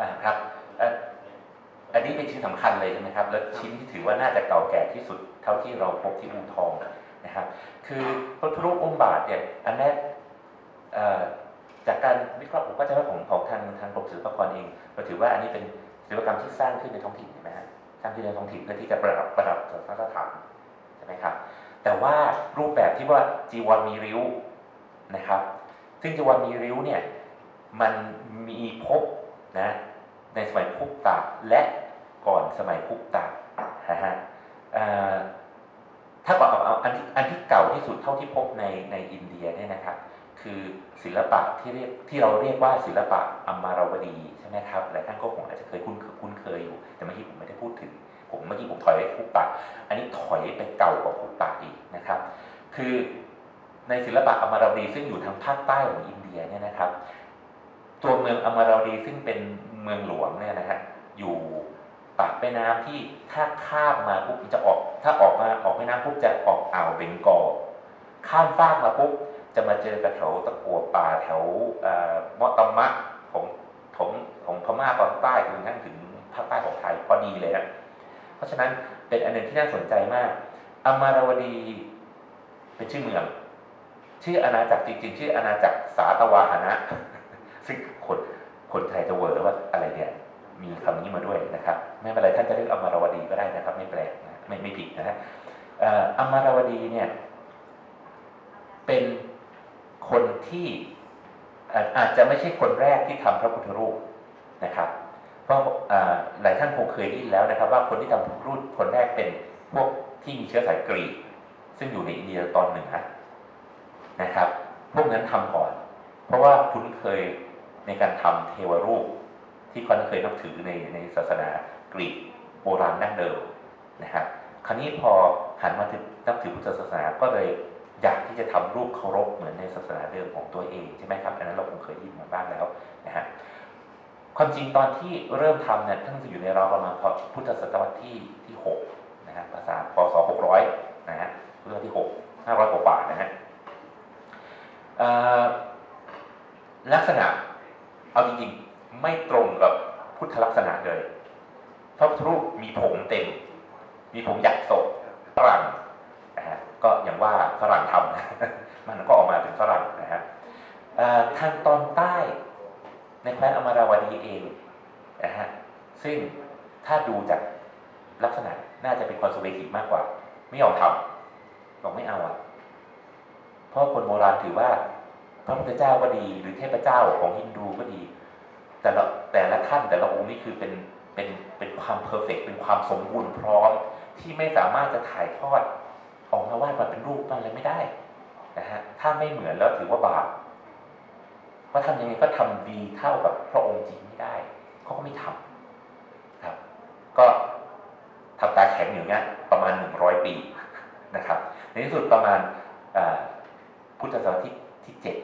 อ่าครับอันนี้เป็นชิ้นสำคัญเลยใช่ไหมครับ แล้วชิ้นที่ถือว่าน่าจะเก่าแก่ที่สุดเท่าที่เราพบที่อูทองนะครับ คือพระพุทธรูปองค์บาทเนี่ยอันแรกจากการวิเคราะห์ผมก็จะว่าของของทางทางกรมศิลปากรเองเราถือว่าอันนี้เป็นศิลปกรรมที่สร้างขึ้นในท้องถิ่นใช่ไหมฮะสร้างขึ้นในท้องถิ่นเพื่อที่จะประดับประดับศาสนสถานใช่ไหมครับ แต่ว่ารูปแบบที่ว่าจีวรมีริ้วนะครับ ซึ่งจีวรมีริ้วเนี่ยมันมีพบนะ ในสมัยพุกตะและก่อนสมัยพุกตะนะฮะถ้าก่อนเอาเอาอันที่อันที่เก่าที่สุดเท่าที่พบในในอินเดียเนี่ยนะครับ คือศิลปะที่เรียกที่เราเรียกว่าศิลปะอัมมาราวดีใช่ไหมครับหลายท่านก็คงอาจจะเคยคุ้นคุ้นเคยอยู่ แต่เมื่อกี้ผมไม่ได้พูดถึง ผมเมื่อกี้ผมถอยไปพุกตะอันนี้ถอยไปเก่ากว่าพุกตะอีกนะครับ คือในศิลปะอัมมาราวดีซึ่งอยู่ทางภาคใต้ของอินเดียเนี่ยนะครับ ตัวเมืองอมราวดีซึ่งเป็น เมืองหลวงเนี่ยนะฮะอยู่ปากแม่น้ำที่ถ้าข้ามมาปุ๊บจะออก ถ้าออกมาออกแม่น้ำปุ๊บจะออกอ่าวเบงกอลข้ามฟากมาปุ๊บจะมาเจอกับแถวตะกัวป่าแถวเอ่อมอตมะของของของพม่าตอนใต้จนกระทั่งถึงภาคใต้ของไทยพอดีเลยนะเพราะฉะนั้นเป็นอันหนึ่งที่น่าสนใจมากอมาราวดีเป็นชื่อเมือง ชื่ออาณาจักรจริงๆ ชื่ออาณาจักรสาตวาหนะซึ่งคน คนไทยจะเวอร์ว่าอะไรเนี่ยมีคำนี้มาด้วยนะครับ ไม่เป็นไรท่านจะเรียกอมราวดีก็ได้นะครับ ไม่แปลกนะไม่ไม่ผิดนะฮะออมราวดีเนี่ย เป็นคนที่อาจจะไม่ใช่คนแรกที่ทำพระพุทธรูปนะครับ เพราะหลายท่านคงเคยได้ยินแล้วนะครับ ว่าคนที่ทำพระพุทธรูปคนแรกเป็นพวกที่มีเชื้อสายกรีกซึ่งอยู่ในอินเดียตอนเหนือนะครับ พวกนั้นทำก่อน เพราะว่าคุ้นเคย ในการทำเทวรูปที่คนเคยนับถือในในศาสนากรีกโบราณดั้งเดิมนะครับคราวนี้พอหันมาถึงนับถือพุทธศาสนาก็เลยอยากที่จะทำรูปเคารพเหมือนในศาสนาเดิมของตัวเองใช่ไหมครับอันนั้นเราคงเคยได้ยินมาบ้างแล้วนะฮะความจริงตอนที่เริ่มทำเนี่ยท่านจะอยู่ในราวประมาณพพุทธศตวรรษที่ที่หกนะฮะภาษาพศหกร้อยนะฮะพุทธศตวรรษที่หกห้าร้อยกว่านะฮะลักษณะ เอาจริงๆไม่ตรงกับพุทธลักษณะเลยพระพุทธรูปมีผมเต็ม มีผมหยักศพฝรั่งนะฮะก็อย่างว่าฝรั่งทำมันก็ออกมาเป็นฝรั่งนะฮะทางตอนใต้ในแคว้นอมราวดีเองนะฮะซึ่งถ้าดูจากลักษณะน่าจะเป็นคอนเซอร์เวทีฟมากกว่า ไม่ยอมทำบอกไม่เอาอะเพราะคนโบราณถือว่า พระพุทธเจ้าก็ดี หรือเทพเจ้าของฮินดูก็ดี แต่ละแต่ละท่านแต่ละองค์นี่คือเป็นเป็นเป็นความเพอร์เฟกเป็นความสมบูรณ์พร้อมที่ไม่สามารถจะถ่ายทอดออกมาวาดมาเป็นรูปมาอะไรไม่ได้นะฮะถ้าไม่เหมือนแล้วถือว่าบาปเพราะทำยังไงก็ทำดีเท่ากับพระองค์จริงไม่ได้เขาก็ไม่ทำครับ ก็ทำตาแข็งอยู่เงี้ยประมาณหนึ่งร้อยปีนะครับ ในที่สุดประมาณพุทธศตวรรษที่ที่เจ็ด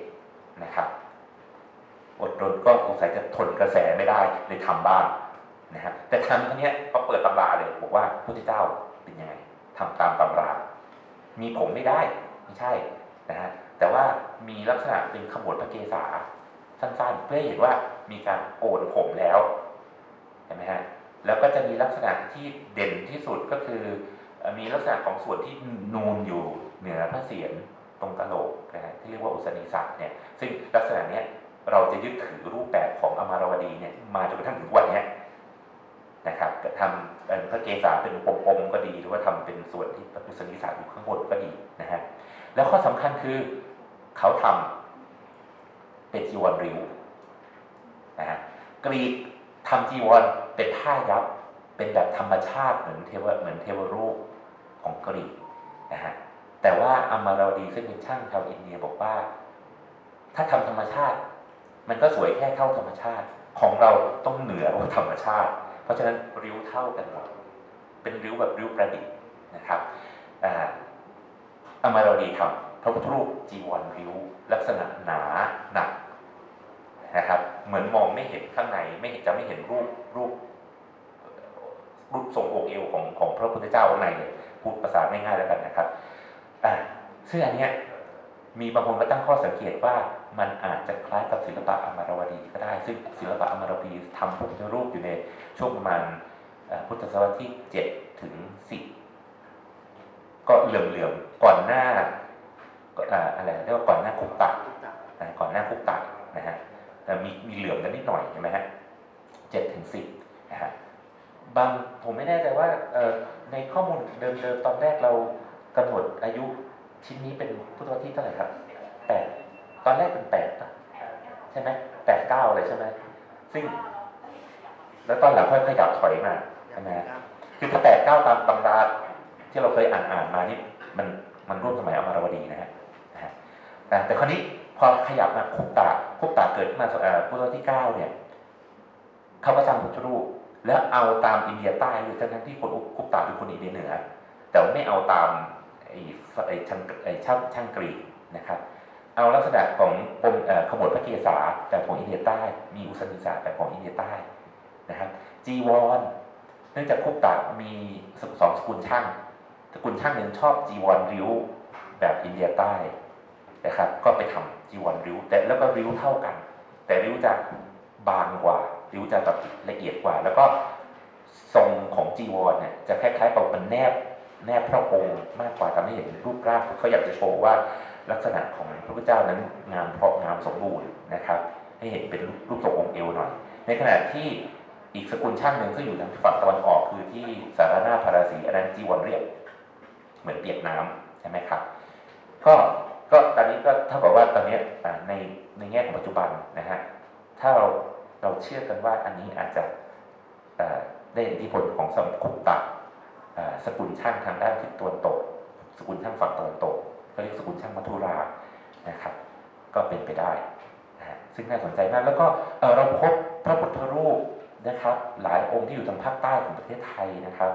นก็สงสัยจะทนกระแสไม่ได้เลยทำบ้างนะฮะแต่ทำครั้งนี้ยเขาเปิดตำราเลยบอกว่าพุทธเจ้าเป็นยังไงทำตามตำรา มีผมไม่ได้ไม่ใช่นะฮะแต่ว่ามีลักษณะเป็นขบวนพระเกศาสั้นๆ เพื่อเห็นว่ามีการโกนผมแล้วเห็นไหมฮะแล้วก็จะมีลักษณะที่เด่นที่สุดก็คือ มีลักษณะของส่วนที่นูนอยู่เหนือพระเศียรตรงกะโหลกนะฮะที่เรียกว่าอุสนีสัตว์เนี่ยซึ่งลักษณะเนี้ย เราจะยึดถือรูปแบบของอมาราวดีเนี่ยมาจนกระทั่งถึงวันนี้นะครับทำเป็นพระเกศาเป็นปมๆก็ดี หรือว่าทำเป็นส่วนที่พระพุทธนิสาอยู่ข้างบนก็ดีนะฮะแล้วข้อสำคัญคือเขาทำเป็นจีวรริ้วนะฮะกรีกทำจีวรเป็นผ้ายับ เป็นแบบธรรมชาติเหมือนเทวเหมือนเทวรูปของกรีกนะฮะแต่ว่าอมาราวดีซึ่งเป็นช่างชาวอินเดียบอกว่า ถ้าทำธรรมชาติ มันก็สวยแค่เท่าธรรมชาติ ของเราต้องเหนือกว่าธรรมชาติ เพราะฉะนั้นริ้วเท่ากันหมดเป็นริ้วแบบริ้วประดิษฐ์นะครับอาอามาราดีทำพระพุทธรูปจีวรริ้ว ลักษณะหนาหนักนะครับเหมือนมองไม่เห็นข้างในไม่เห็นจะไม่เห็นรูปรูปรูปทรงองค์เอวของของพระพุทธเจ้าข้างในเลยพูดภาษาง่ายๆแล้วกันนะครับอ่าซึ่งอันเนี้ยมีบางคนก็ตั้งข้อสังเกตว่า มันอาจจะคล้ายกับศิลปะอมรวดีก็ได้ ซึ่งศิลปะอมรวดีทำพระพุทธรูปอยู่ในช่วงประมาณเอ่อพุทธศตวรรษที่ 7 ถึง 10 ก็เหลื่อมๆ ก่อนหน้าก็อ่าอะไรเรียกว่าก่อนหน้าคุกตะนะก่อนหน้าคุกตะนะฮะแต่มีมีเหลื่อมกันนิดหน่อยใช่ไหมฮะเจ็ดถึงสิบนะฮะบางผมไม่แน่ใจว่าเอ่อในข้อมูลเดิมๆตอนแรกเรากำหนดอายุชิ้นนี้เป็นพุทธวที่เท่าไหร่ครับแปดต อนแรกเป็นแปดใช่ไหมแปดเก้าเลยใช่ไหมซึ่ง แล้วตอนหลังค่อยขยับถอยมาใช่ไหมคือถ้าแปดเก้าตามตำราที่เราเคยอ่านอ่านมานี่มันมันร่วมสมัยอมรวดีนะฮะแต่คราวนี้พอขยับมาคุกตะคุกตะเกิดขึ้นมาพุทธวที่เก้าเนี่ยเขาก็สร้างพุทธรูปแล้วเอาตามอินเดียใต้เลยทั้งที่คนคุกตะเป็นคนอินเดียเหนือแต่ไม่เอาตามไอ้ไอ้ช่างไอ้ช่างช่างกรีกนะครับ เอาลักษณะของปมขบวนพระเกศาแบบของอินเดียใต้ มีอุสนิสาแบบของอินเดียใต้นะครับจีวรเนื่องจากคุกตะมีสองสกุลช่างสกุลช่างหนึ่งชอบจีวรริ้วแบบอินเดียใต้นะครับ ก็ไปทำจีวรริ้ว แต่แล้วก็ริ้วเท่ากัน แต่ริ้วจะบางกว่า ริ้วจะแบบละเอียดกว่า แล้วก็ทรงของจีวรเนี่ยจะคล้ายๆกับมันแนบแนบพระองค์มากกว่าทำให้เห็นรูปร่างเขาอยากจะโชว์ว่า ลักษณะของพระพุทธเจ้านั้นงามเพราะงามสมบูรณ์นะครับ ให้เห็นเป็นรูปทรงองค์เอวหน่อย ในขณะที่อีกสกุลช่างหนึ่งซึ่งอยู่ทางฝั่งตะวันออกคือที่สารนาพาราสีอันนั้นจีวรเรียบเหมือนเปียกน้ำใช่ไหมครับ ก็ก็ตอนนี้ก็เท่ากับว่าตอนนี้ในในแง่ของปัจจุบันนะฮะถ้าเราเราเชื่อกันว่าอันนี้อาจจะเอ่อได้อิทธิพลของสมคุปตะอ่าสกุลช่างทางด้านทิศตะวันตก สกุลช่างฝั่งตะวันตก ก็เรียกสกุลช่างมัทุรานะครับ ก็เป็นไปได้นะฮะซึ่งน่าสนใจมากแล้วก็เราพบพระพุทธรูปนะครับ หลายองค์ที่อยู่ทางภาคใต้ของประเทศไทยนะครับ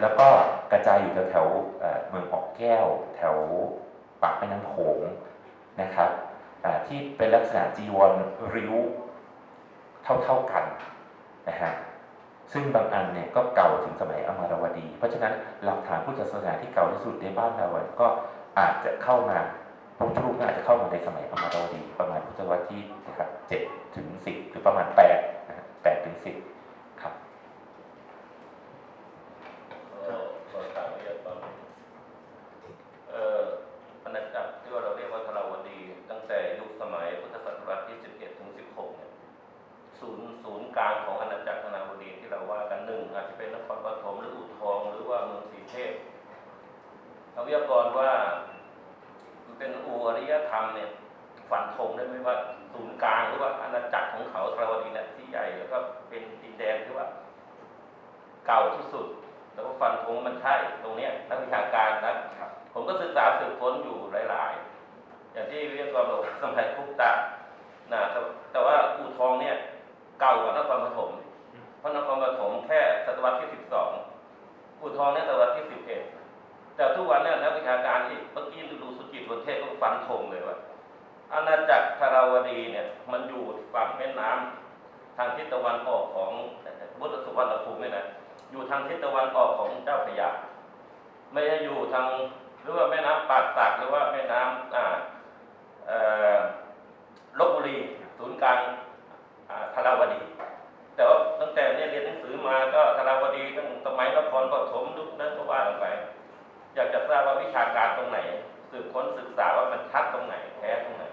แล้วก็กระจายอยู่แถวๆเอ่อเมืองออกแก้ว แถวปากแม่น้ำโขงนะครับที่เป็นลักษณะจีวรริ้วเท่าๆกันนะฮะซึ่งบางอันเนี่ยก็เก่าถึงสมัยอมรวดี เพราะฉะนั้นหลักฐานพุทธศาสนาที่เก่าที่สุดในบ้านเราก็ อาจจะเข้ามาพระพุทธรูปอาจจะเข้ามาในสมัยอมรวดีประมาณพุทธศตวรรษที่นะครับเจ็ดถึงสิบหรือประมาณแปดแปดถึงสิบครับ เอ่อขอถามวิทยากรเอ่ออาณาจักรที่ว่าเราเรียกว่าธาราวดี ตั้งแต่ยุคสมัยพุทธศตวรรษที่ 11 ถึง 16 เนี่ย ศูนย์ศูนย์กลางของอาณาจักรธาราวดีที่เราว่ากันหนึ่งอาจจะเป็นนครปฐมหรืออู่ทองหรือว่าเมืองศรีเทพเอาวิทยากรว่ามันเป็น อูอริยธรรมเนี่ยฝันธงได้ไหมว่าศูนย์กลางหรือว่าอาณาจักรของเขาธาราวดีเนี่ยที่ใหญ่แล้วก็เป็นดินแดนที่ว่า เก่าที่สุด แล้วก็ฟันธงว่ามันใช่ตรงเนี้ยนักวิชาการนะผมก็ศึกษาสืบค้นอยู่หลาย ๆ อย่างที่วิทยากรบอกสมัยคุกตะนะแต่แต่ว่าอู่ทองเนี่ยเก่ากว่านครปฐมเพราะนครปฐมแค่ศตวรรษที่สิบสองอู่ทองเนี่ยศตวรรษที่สิบเอ็ดแต่ทุกวันเนี่ยนักวิชาการ ธงเลยว่าอาณาจักรธาราวดีเนี่ยมันอยู่ฝั่งแม่น้ำทางทิศตะวันออกของบุตรสุวรรณภูมิเนี่ยนะอยู่ทางทิศตะวันออกของเจ้าพระยาไม่ใช่อยู่ทางหรือว่าแม่น้ำปากสักหรือว่าแม่น้ำอ่าอ่อลบบุรีศูนย์กลางธาราวดี แต่ว่าตั้งแต่เนี่ยเรียนหนังสือมาก็ธาราวดีตั้งสมัยนครปฐมยุคนั้นก็ว่ากันไป อยากจะทราบว่าวิชาการตรงไหน สืบค้นศึกษาว่ามันชัดตรงไหนแท้ตรงไหน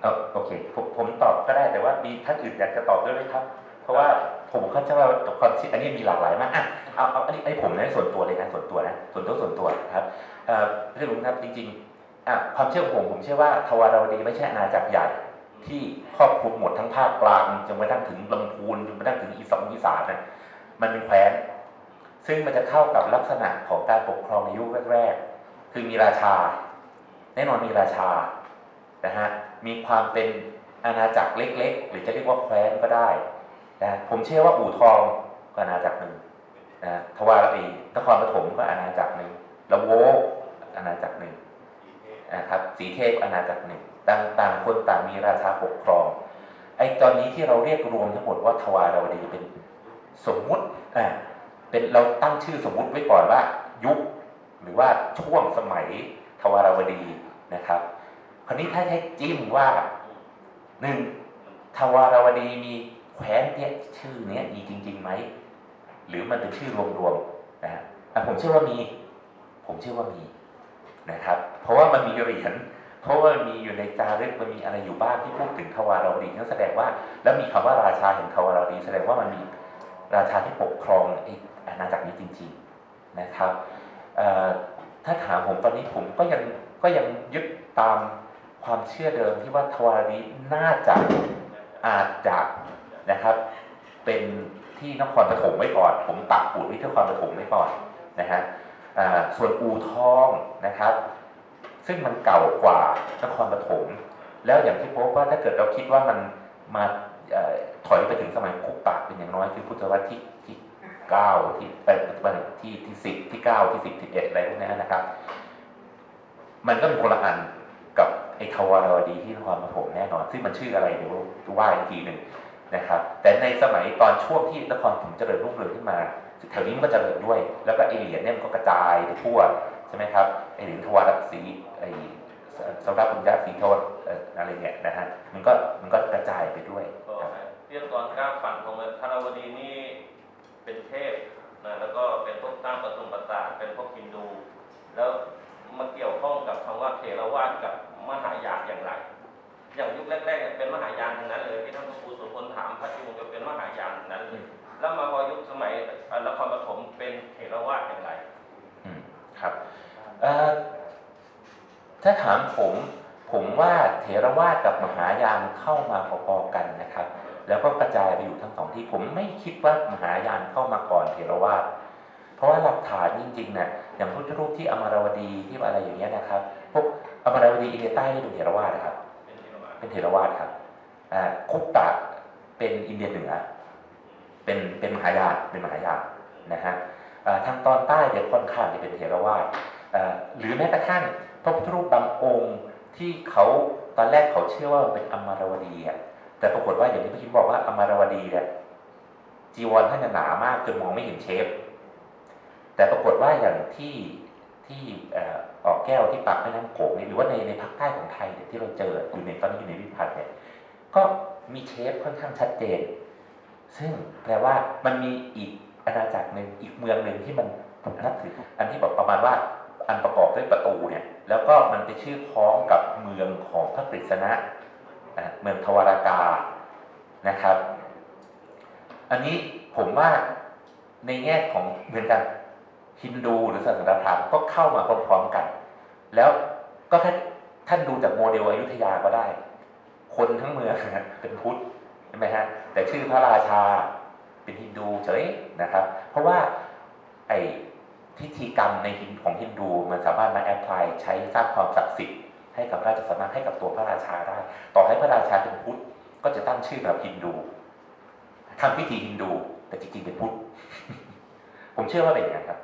เอาโอเคผมผมตอบก็ได้แต่ว่ามีท่านอื่นอยากจะตอบด้วยไหมครับ เพราะว่าผมเข้าใจว่าความคิดอันนี้มีหลากหลายมากอะเอาเอาอันนี้ไอ้ผมนะส่วนตัวเลยนะส่วนตัวนะส่วนตัวส่วนตัวนะครับเอ่อเรื่องลุงครับจริงๆอะความเชื่อของผมผมเชื่อว่าทวารวดีไม่ใช่อาณาจักรใหญ่ที่ครอบคลุมหมดทั้งภาคกลางจนกระทั่งถึงลำพูนจนกระทั่งถึงอีสานอีสานนะมันเป็นแคว้นซึ่งมันจะเข้ากับลักษณะของการปกครองในยุคแรกๆ คือมีราชา แน่นอนมีราชานะฮะมีความเป็นอาณาจักรเล็ก ๆ หรือจะเรียกว่าแคว้นก็ได้นะผมเชื่อว่าอู่ทองก็อาณาจักรหนึ่งนะทวารอีนครปฐมก็อาณาจักรหนึ่งละโวอาณาจักรหนึ่งนะครับสีเทพอาณาจักรหนึ่งต่างต่างคนต่างมีราชาปกครองไอ้ตอนนี้ที่เราเรียกรวมทั้งหมดว่าทวารวดีเป็นสมมุติอ่าเป็นเราตั้งชื่อสมมุติไว้ก่อนว่า ยุค รือว่าช่วงสมัยทวารวดีนะครับคราวนี้ถ้าให้จิ้มว่าหนึ่งทวารวดีมีแคว้นเนี่ยชื่อเนี้ยมีจริงๆไหมหรือมันเป็นชื่อรวมๆนะฮะผมเชื่อว่ามี ผมเชื่อว่ามีนะครับ เพราะว่ามันมีเหรียญเพราะว่ามันมีอยู่ในจารึกมันมีอะไรอยู่บ้างที่พูดถึงทวารวดีนั่นแสดงว่า แล้วมีคำว่าราชาแห่งทวารวดี แสดงว่ามันมีราชาที่ปกครองไอ้อาณาจักรนี้จริง ๆนะครับ ถ้าถามผมตอนนี้ผมก็ยังก็ยังยึดตามความเชื่อเดิมที่ว่าทวารีน่าจะอาจจะนะครับ เป็นที่นครปฐมไว้ก่อน ผมปักปูดไว้ที่นครปฐมไว้ก่อนนะฮะส่วนอูทองนะครับ ซึ่งมันเก่ากว่านครปฐมแล้วอย่างที่พบว่าถ้าเกิดเราคิดว่ามันมาอถอยไปถึงสมัยคุกปากเป็นอย่างน้อยคือพุทธวรรษที่ที่ เก้าที่ไปที่ที่สิบที่เก้าที่สิบที่เอ็ดอะไรพวกนี้นะครับ มันก็เป็นคนละอันกับไอ้ทวารวดีที่นครปฐมแน่นอน ซึ่งมันชื่ออะไรเดี๋ยวว่าอีกทีหนึ่งนะครับ แต่ในสมัยตอนช่วงที่นครปฐมเจริญรุ่งเรืองขึ้นมาแถวนี้มันก็เจริญด้วย แล้วก็ไอเหรียญเนี่ยมันก็กระจายไปทั่วใช่ไหมครับไอเหรียญทวารสีไอสำหรับปุญญาสีโทษเอ่อะไรเนี่ยนะฮะมันก็มันก็กระจายไปด้วยเรียกตอนกล้าฝันของธารวดีนี่ เป็นเทพนะแล้วก็เป็นพวกสร้างประตุมประสาทเป็นพวกฮินดู แล้วมาเกี่ยวข้องกับคำว่าเถรวาทกับมหายานอย่างไร อย่างยุคแรกๆเนี่ยเป็นมหายานทั้งนั้นเลยที่ท่านพระครูสุพลถามพระจิวงจะเป็นมหายานทั้งนั้นเลยแล้วมาพอยุคสมัยเอ่อนครปฐมเป็นเถรวาทอย่างไรอืมครับเอ่อถ้าถามผมผมว่าเถรวาทกับมหายานเข้ามาพอๆกันนะครับ แล้วก็กระจายไปอยู่ทั้งสองที่ผมไม่คิดว่ามหายานเข้ามาก่อนเถรวาทเพราะว่าหลักฐานจริงๆเนี่ยอย่างพุทธรูปที่อมรวดีที่อะไรอย่างเงี้ยนะครับพวกอมรวดีอินเดียใต้นี่เป็นเถรวาทนะครับ เป็นเถรวาทรวาทครับอ่าคุปตะเป็นอินเดียเหนือเป็นเป็นมหายานเป็นมหายานนะฮะทางตอนใต้เนี่ยค่อนข้างจะเป็นเถรวาทอ่าหรือแม้กระทั่งพระพุทธรูปบางองค์ที่เขาตอนแรกเขาเชื่อว่าเป็นอมรวดีอะ แต่ปรากฏว่าอย่างที่พี่คิมบอกว่าอมารวดีเนี่ยจีวรท่านหนามากจนมองไม่เห็นเชฟ แต่ปรากฏว่าอย่างที่ที่ออกแก้วที่ปากแม่น้ำโขงเนี่ยหรือว่าในในภาคใต้ของไทยเนี่ยที่เราเจออยู่ในตอนนี้อยู่ในวิพัฒน์เนี่ยก็มีเชฟค่อนข้างชัดเจน ซึ่งแปลว่ามันมีอีกอาณาจักรหนึ่งอีกเมืองหนึ่งที่มันนับถืออันที่บอกประมาณว่าอันประกอบด้วยประตูเนี่ย แล้วก็มันไปชื่อพ้องกับเมืองของพระกฤษณะ นะเมืองทวารากานะครับ อันนี้ผมว่าในแง่ของเหมือนกันฮินดูหรือศาสนาพราหมณ์ก็เข้ามาพร้อมๆกัน แล้วก็ถ้าท่านดูจากโมเดลอยุธยาก็ได้ คนทั้งเมืองเป็นพุทธใช่ไหมฮะแต่ชื่อพระราชาเป็นฮินดูเฉยนะครับ เพราะว่าไอ้พิธีกรรมในฮินของฮินดูมันสามารถมาแอพพลายใช้สร้างความศักดิ์สิทธิ์ ให้กับราชสำนักให้กับตัวพระราชาได้ ต่อให้พระราชาเป็นพุทธก็จะตั้งชื่อแบบฮินดูทำพิธีฮินดู แต่จริงๆเป็นพุทธผมเชื่อว่าเป็นอย่างนั้นครับ